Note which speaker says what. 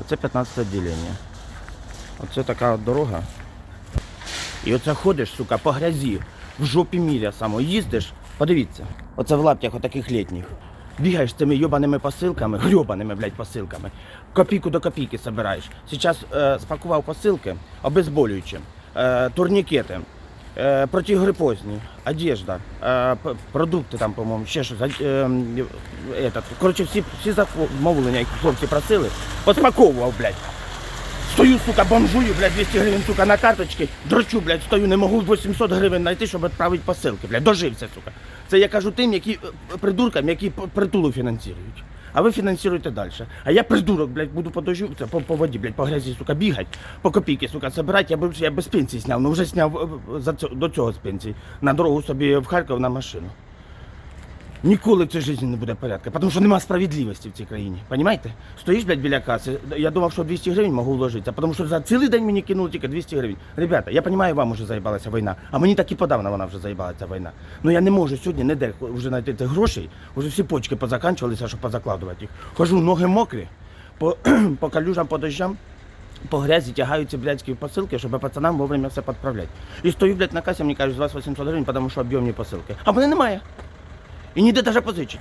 Speaker 1: Оце 15 відділення. Оце така дорога. І оце ходиш, сука, по грязі, в жопі міря само. Їздиш, подивіться, оце в лаптях отаких літніх. Бігаєш цими йобаними посилками, грьобаними, блядь, посилками. Копійку до копійки собираєш. Зараз е, спакував посилки обезболюючі, е, турнікети, протигрипозні, одежда, е, продукти там, по-моєму, ще щось. этот. Коротше, всі, всі замовлення, які хлопці просили, поспаковував, блядь. Стою, сука, бомжую, блядь, 200 гривень, сука, на карточці, дрочу, блядь, стою, не можу 800 гривень знайти, щоб відправити посилки, блядь, дожився, сука. Це я кажу тим, які е, придуркам, які притулу фінансують. А ви фінансуєте далі. А я придурок, блядь, буду по це по, по воді, блядь, по грязі, сука, бігати, по копійки, сука, збирати, я, б, я без пенсії зняв, ну вже зняв е, за цього, до цього з пенсії. На дорогу собі в Харків на машину. Ніколи в цій житті не буде порядку, тому що немає справедливості в цій країні. Понимаєте? Стоїш, блядь, біля каси, я думав, що 200 гривень можу вложитися, тому що за цілий день мені кинули тільки 200 гривень. Ребята, я розумію, вам вже заїбалася війна, а мені так і подавно вона вже заїбалася війна. Ну я не можу сьогодні ніде вже знайти грошей, вже всі почки позаканчувалися, щоб позакладувати їх. Хожу, ноги мокрі, по, по калюжам, по дощам. По грязі тягають ці блядські посилки, щоб пацанам вовремя все підправляти. І стою, блядь, на касі, мені кажуть, з вас 800 гривень, тому що об'ємні посилки. А в мене немає. І ніде даже позичить.